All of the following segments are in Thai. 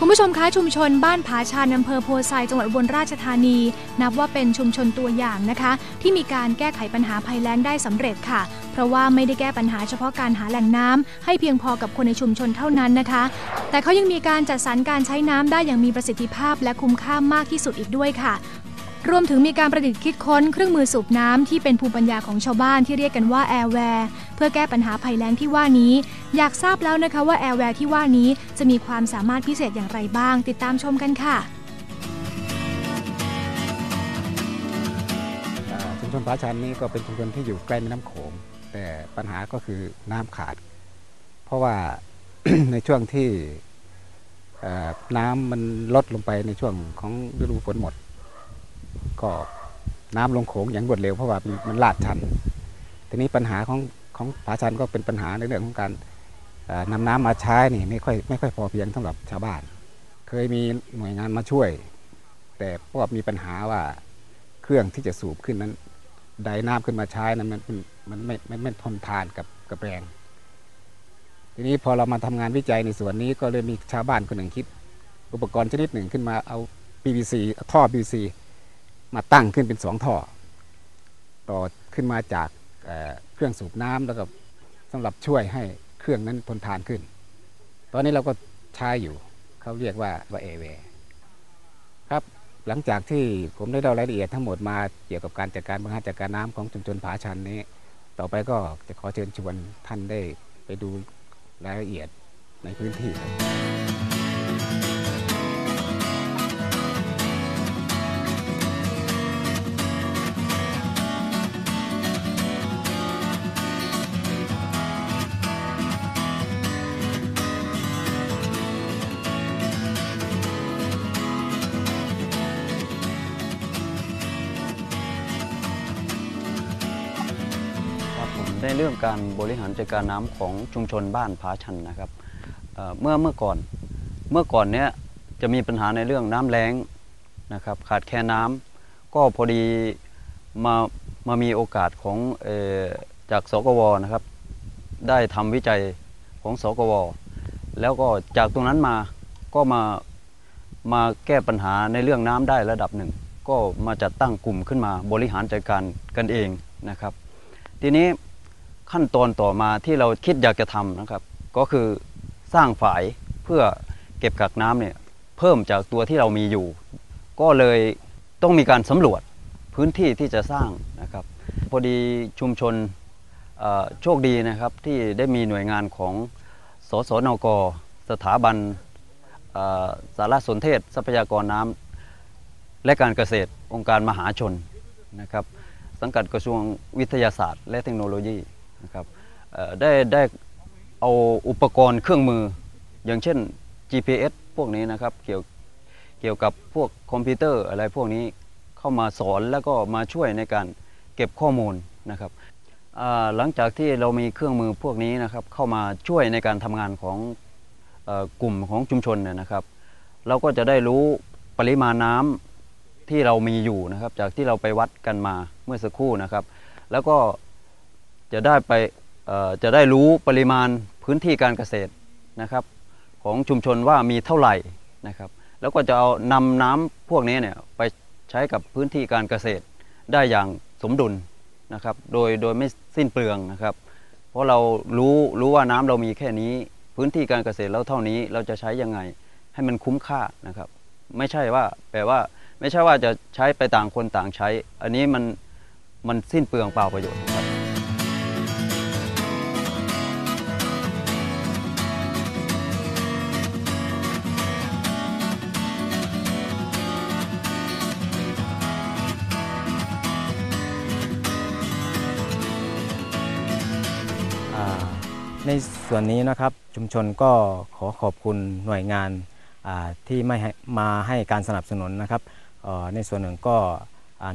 คุณผู้ชมคะชุมชนบ้านผาชานอำเภอโพไซจังหวัดอุบลราชธานี นับว่าเป็นชุมชนตัวอย่างนะคะ ที่มีการแก้ไขปัญหาภัยแล้งได้สำเร็จค่ะ เพราะว่าไม่ได้แก้ปัญหาเฉพาะการหาแหล่งน้ำให้เพียงพอกับคนในชุมชนเท่านั้นนะคะ แต่เขายังมีการจัดสรรการใช้น้ำได้อย่างมีประสิทธิภาพและคุ้มค่ามากที่สุดอีกด้วยค่ะ รวมถึงมีการประดิษฐ์คิดค้นเครื่องมือสูบน้ำที่เป็นภูมิปัญญาของชาวบ้านที่เรียกกันว่าแอร์แวร์เพื่อแก้ปัญหาภัยแล้งที่ว่านี้ อยากทราบแล้วนะคะว่าแอร์แวร์ที่ว่านี้จะมีความสามารถพิเศษอย่างไรบ้าง ติดตามชมกันค่ะชุมชนผาชันนี้ก็เป็นชุมชนที่อยู่ใกล้แม่น้ำโขง แต่ปัญหาก็คือน้ำขาด เพราะว่าในช่วงที่น้ำมันลดลงไปในช่วงของฤดูฝนหมด ก็น้ำลงโขงอย่างรวดเร็วเพราะว่ามันลาดชัน ทีนี้ปัญหาของของผาชันก็เป็นปัญหาในเรื่องของการเอ่อนำน้ำมาใช้นี่ไม่ค่อยไม่ค่อยพอเพียงสำหรับชาวบ้าน เคยมีหน่วยงานมาช่วย แต่พวกมีปัญหาว่าเครื่องที่จะสูบขึ้นนั้นได้น้ำขึ้นมาใช้นั้นมันมันมันไม่ไม่ไม่ทนทานกับกับแรงทีนี้พอเรามาทำงานวิจัยในส่วนนี้ก็เลยมีชาวบ้านคนหนึ่งคิด อุปกรณ์ชนิดหนึ่งขึ้นมาเอา PVC ท่อ PVC มาตั้งขึ้นเป็นสองท่อ ต่อขึ้นมาจากเเครื่องสูบน้ำแล้วก็สำหรับช่วยให้เครื่องนั้นทนทานขึ้น ตอนนี้เราก็ใช้อยู่ เขาเรียกว่าว่าเอเวครับหลังจากที่ผมได้เล่ารายละเอียดทั้งหมดมาเกี่ยวกับการจัดการบริหารจัดการน้ำของชุมชนผาชันนี้ ต่อไปก็จะขอเชิญชวนท่านได้ไปดูรายละเอียดในพื้นที่ครับ ในเรื่องการบริหารจัดการน้ำของชุมชนบ้านผาชันนะครับเเมื่อเมื่อก่อนเมื่อก่อนเนี้ยจะมีปัญหาในเรื่องน้ำแล้งนะครับขาดแคลนน้ำก็พอดีมามามีโอกาสของออจากสกวนะครับ ได้ทำวิจัยของสกวแล้วก็จากตรงนั้นมาก็มามาแก้ปัญหาในเรื่องน้ำได้ระดับหนึ่ง ก็มาจัดตั้งกลุ่มขึ้นมาบริหารจัดการกันเองนะครับ ทีนี้ ขั้นตอนต่อมาที่เราคิดอยากจะทำนะครับ ก็คือสร้างฝายเพื่อเก็บกักน้ำเนี่ยเพิ่มจากตัวที่เรามีอยู่ ก็เลยต้องมีการสำรวจพื้นที่ที่จะสร้างนะครับ พอดีชุมชนโชคดีนะครับที่ได้มีหน่วยงานของสสนก สถาบันสารสนเทศ ทรัพยากรน้ำและการเกษตรองค์การมหาชนนะครับสังกัดกระทรวงวิทยาศาสตร์ และเทคโนโลยี นะครับได้ได้เอาอุปกรณ์เครื่องมือ อย่างเช่น GPS พวกนี้นะครับเกี่ยวเกี่ยวกับพวกคอมพิวเตอร์อะไรพวกนี้เข้ามาสอนแล้วก็มาช่วยในการเก็บข้อมูลนะครับหลังจากที่เรามีเครื่องมือพวกนี้นะครับเข้ามาช่วยในการทำงานของอกลุ่มของชุมชนเนี่ยนะครับ เราก็จะได้รู้ปริมาณน้ำที่เรามีอยู่นะครับ จากที่เราไปวัดกันมาเมื่อสักครู่นะครับ แล้วก็ จะได้ไปจะได้รู้ปริมาณพื้นที่การเกษตรนะครับ ของชุมชนว่ามีเท่าไหร่นะครับ แล้วก็จะเอานำน้ำพวกนี้เนี่ยไปใช้กับพื้นที่การเกษตรได้อย่างสมดุลนะครับ โดยโดยไม่สิ้นเปลืองนะครับ เพราะเรารู้รู้ว่าน้ำเรามีแค่นี้ พื้นที่การเกษตรเราเท่านี้เราจะใช้ยังไงให้มันคุ้มค่านะครับ ไม่ใช่ว่าแปลว่าไม่ใช่ว่าจะใช้ไปต่างคนต่างใช้ อันนี้มันมันสิ้นเปลืองเปล่าประโยชน์ ในส่วนนี้นะครับชุมชนก็ขอขอบคุณหน่วยงานที่ไม่มาให้การสนับสนุนนะครับในส่วนหนึ่งก็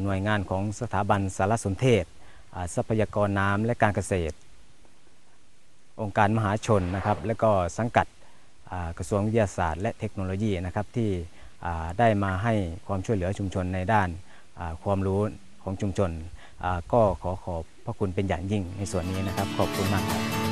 หน่วยงานของสถาบันสารสนเทศ ทรัพยากรน้ำและการเกษตร องค์การมหาชนนะครับ และก็สังกัดกระทรวงวิทยาศาสตร์ และเทคโนโลยีนะครับที่ได้มาให้ความช่วยเหลือชุมชนในด้านความรู้ของชุมชนก็ขอขอบ พระคุณเป็นอย่างยิ่งในส่วนนี้นะครับ ขอบคุณมากครับ